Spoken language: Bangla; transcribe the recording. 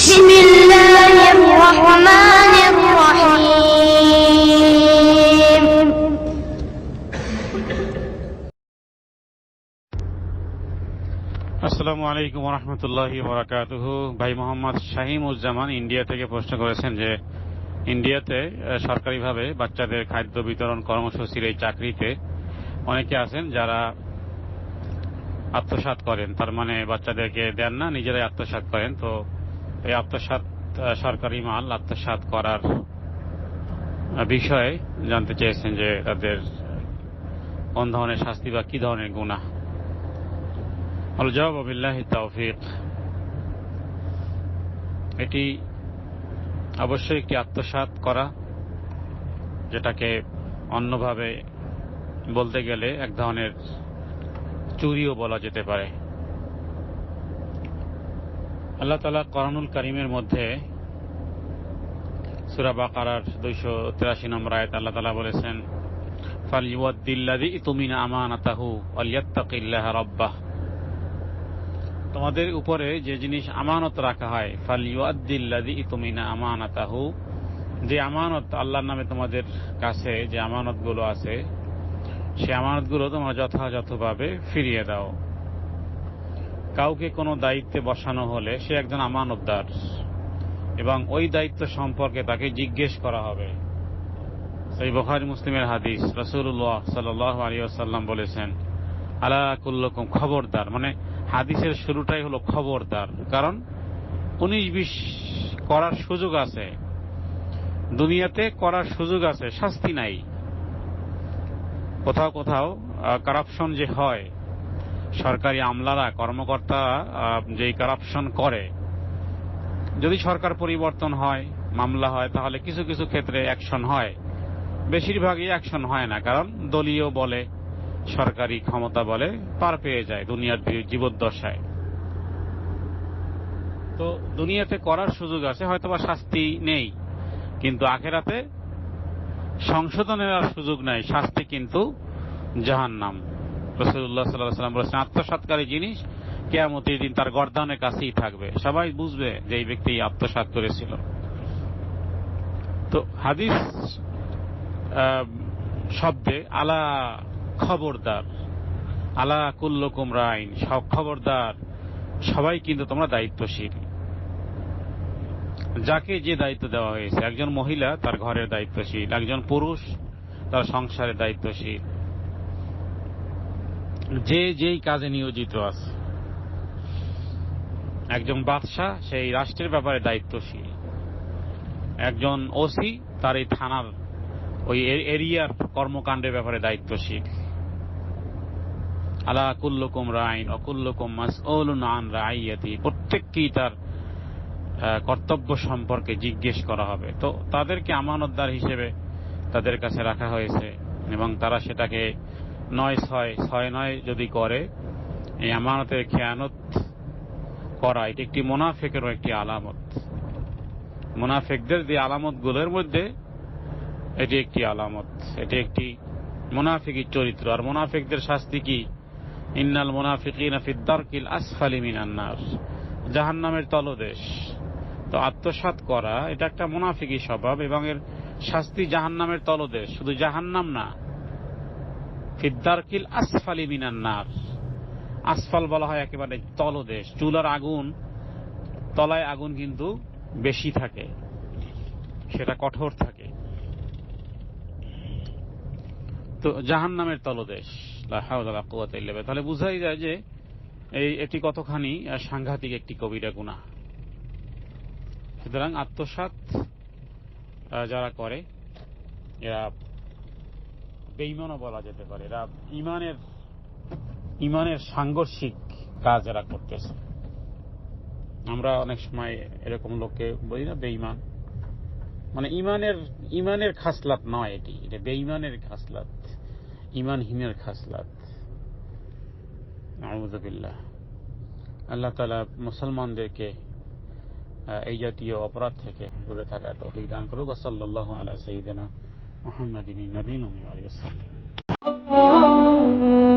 بسم الله الرحمن الرحيم আসসালামু আলাইকুম রহমতুল্লাহি বরাকাতুহ ভাই মোহাম্মদ শাহিমুজ্জামান ইন্ডিয়া থেকে প্রশ্ন করেছেন যে, ইন্ডিয়াতে সরকারিভাবে বাচ্চাদের খাদ্য বিতরণ কর্মসূচির এই চাকরিতে অনেকে আছেন যারা আত্মসাত করেন। তার মানে বাচ্চাদেরকে দেন না, নিজেরাই আত্মসাত করেন। তো এই আত্মসাৎ আহ, সরকারি মাল আত্মসাৎ করার বিষয়ে জানতে চেয়েছেন যে তাদের কোন ধরনের শাস্তি বা কি ধরনের গুণা জবাব তৌফিক। এটি অবশ্যই একটি আত্মসাৎ করা যেটাকে অন্যভাবে বলতে গেলে এক ধরনের চুরিও বলা যেতে পারে। আল্লাহ তালা করানুল করিমের মধ্যে সুরা বাকারার দুইশো তিরাশি নম্বর আয়ত আল্লাহ তালা বলেছেন তোমাদের উপরে যে জিনিস আমানত রাখা হয়, ফাল ইউদ্দিল্লাদি তুমিনা আমানাতাহু, যে আমানত আল্লাহর নামে তোমাদের কাছে যে আমানতগুলো আছে, সে আমানতগুলো তোমরা যথাযথভাবে ফিরিয়ে দাও। কাউকে কোনো দায়িত্বে বসানো হলে সে একজন আমানতদার এবং ওই দায়িত্ব সম্পর্কে তাকে জিজ্ঞেস করা হবে। সেই বখারি মুসলিমের হাদিস রসুল্লাহ সাল আলী আসাল্লাম বলেছেন, আলা কুল্লকুম খবরদার। মানে হাদিসের শুরুটাই হলো খবরদার। কারণ উনিশ বিশ করার সুযোগ আছে। দুনিয়াতে করার সুযোগ আছে, শাস্তি নাই। কোথাও কোথাও কারাপশন যে হয় সরকারি আমলারা কর্মকর্তারা যেই কারাপশন করে, যদি সরকার পরিবর্তন হয়, মামলা হয়, তাহলে কিছু কিছু ক্ষেত্রে অ্যাকশন হয়। বেশিরভাগই অ্যাকশন হয় না, কারণ দলীয় বলে, সরকারি ক্ষমতা বলে পার পেয়ে যায় দুনিয়ার জীবদ্দশায়। তো দুনিয়াতে করার সুযোগ আছে, হয়তোবা শাস্তি নেই, কিন্তু আখেরাতে সংশোধনের আর সুযোগ নাই, শাস্তি কিন্তু জাহান নাম রসুল্লাহ সাল্লাহ সাল্লাম বলেছেন আত্মসাতকারী জিনিস কেয়ামতির দিন তার গর্দানের কাছেই থাকবে। সবাই বুঝবে যে এই ব্যক্তি আত্মসাত করেছিল। তো হাদিস শব্দে আলা খবরদার, আলা কুল্লকুম রাইন, সব খবরদার, সবাই কিন্তু তোমরা দায়িত্বশীল। যাকে যে দায়িত্ব দেওয়া হয়েছে, একজন মহিলা তার ঘরের দায়িত্বশীল, একজন পুরুষ তার সংসারের দায়িত্বশীল। যে যেই কাজে নিয়োজিত আছে। একজন বাদশাহ, সেই রাষ্ট্রের ব্যাপারে দায়িত্বশীল। একজন ওসি, তার এই থানার ওই এরিয়ার কর্মকাণ্ডের ব্যাপারে দায়িত্বশীল। আলা কুল্লুকুম রাইন, অকুল্লুকুম মাসউলুন আন রাইয়াতি। প্রত্যেককেই তার কর্তব্য সম্পর্কে জিজ্ঞেস করা হবে। তো তাদেরকে আমানতদার হিসেবে তাদের কাছে রাখা হয়েছে এবং তারা সেটাকে নয় ছয় ছয় নয় যদি করে, এই আমানতের খেয়ানত করা, এটি একটি মোনাফেকেরও একটি আলামত। মোনাফেকদের যে আলামতগুলোর মধ্যে এটি একটি আলামত, এটি একটি মোনাফিকির চরিত্র। আর মোনাফিকদের শাস্তি কি? ইন্নাল মোনাফিকিন ফিদ্দারকিল আসফালি মিনান্নার জাহান্নামের তলদেশ। তো আত্মসাত করা, এটা একটা মোনাফিকি স্বভাব এবং এর শাস্তি জাহান্নামের তলদেশ। শুধু জাহান্নাম না ফিদ্দারকিল আসফালি মিনান্নার আসফাল বলা হয় একেবারে তলদেশ, চুলার আগুন, তলায় আগুন কিন্তু বেশি থাকে, সেটা কঠোর থাকে। তো জাহান নামের তলদেশ তাহলে বুঝাই যায় যে এই এটি কতখানি সাংঘাতিক একটি কবিরা গুণা সুতরাং আত্মসাত যারা করে, এরা বেইমানও বলা যেতে পারে। এরা ইমানের ইমানের সাংঘর্ষিক কাজ এরা করতেছে। আমরা অনেক সময় এরকম লোককে বলি না বেইমান মানে ইমানের ইমানের খাসলাত নয় এটি। এটা বেইমানের খাসলাত ইমানহীনের খাসলাত। আহমদুল্লাহ আল্লাহ তালা মুসলমানদেরকে এই জাতীয় অপরাধ থেকে দূরে থাকা তৌফিক দান করুক। সাল্লাহ আলা সঈদিনা محمد النبي عليه الصلاة والسلام.